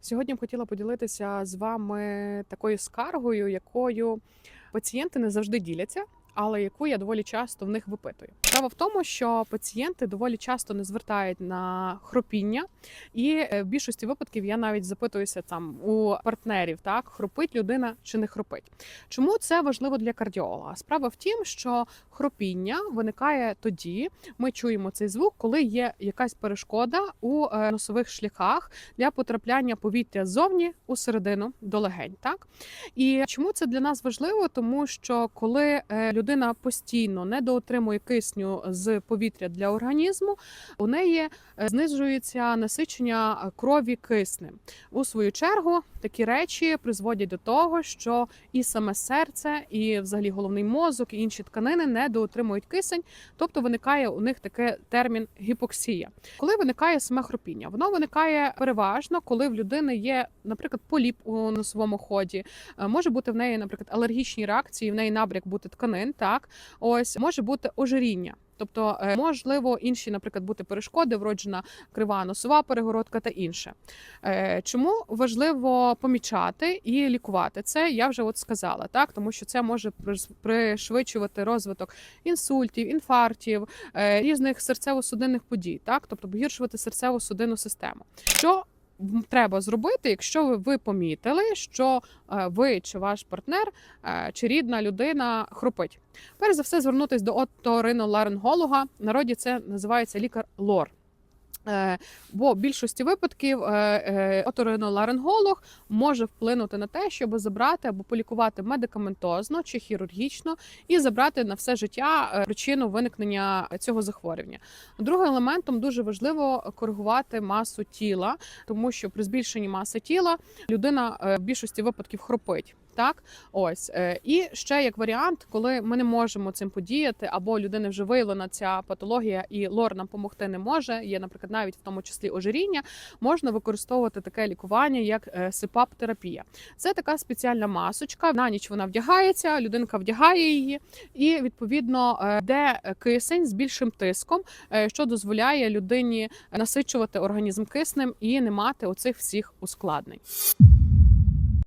Сьогодні б хотіла поділитися з вами такою скаргою, якою пацієнти не завжди діляться. Але яку я доволі часто в них випитую. Справа в тому, що пацієнти доволі часто не звертають на хропіння, і е, в більшості випадків я навіть запитуюся там у партнерів, так хропить людина чи не хропить. Чому це важливо для кардіолога? Справа в тім, що хропіння виникає тоді, ми чуємо цей звук, коли є якась перешкода у е, носових шляхах для потрапляння повітря ззовні у середину до легень. Так і чому це для нас важливо? Тому що коли е, людина постійно недоотримує кисню з повітря для організму, у неї е, знижується насичення е, крові киснем. У свою чергу такі речі призводять до того, що і саме серце, і взагалі головний мозок, і інші тканини недоотримують кисень, тобто виникає у них таке термін гіпоксія. Коли виникає саме хропіння, воно виникає переважно, коли в людини є, наприклад, поліп у носовому ході, Е, може бути в неї, наприклад, алергічні реакції, в неї набряк бути тканин. Так, ось може бути ожиріння. Тобто, е, можливо, інші, наприклад, бути перешкоди, вроджена крива носова перегородка та інше. Е, Чому важливо помічати і лікувати це? Я вже от сказала, так тому що це може приш- пришвидшувати розвиток інсультів, інфарктів, е, різних серцево-судинних подій, так тобто погіршувати серцево-судинну систему. Що Треба зробити, якщо ви, помітили, що е, ви чи ваш партнер е, чи рідна людина хропить. Перш за все, звернутися до оториноларинголога. В народі це називається лікар лор. Е, Бо в більшості випадків е, е, оториноларинголог може вплинути на те, щоб забрати або полікувати медикаментозно чи хірургічно і забрати на все життя причину виникнення цього захворювання. Другим елементом дуже важливо коригувати масу тіла, тому що при збільшенні маси тіла людина в більшості випадків хропить. Так, ось Е, і ще як варіант, коли ми не можемо цим подіяти, або людини вже виявлена ця патологія, і лор нам допомогти не може. Є, наприклад, навіть в тому числі ожиріння, можна використовувати таке лікування, як е, сипап-терапія. Це така спеціальна масочка. На ніч вона вдягається, людинка вдягає її, і відповідно е, йде кисень з більшим тиском, що дозволяє людині насичувати організм киснем і не мати оцих всіх ускладнень.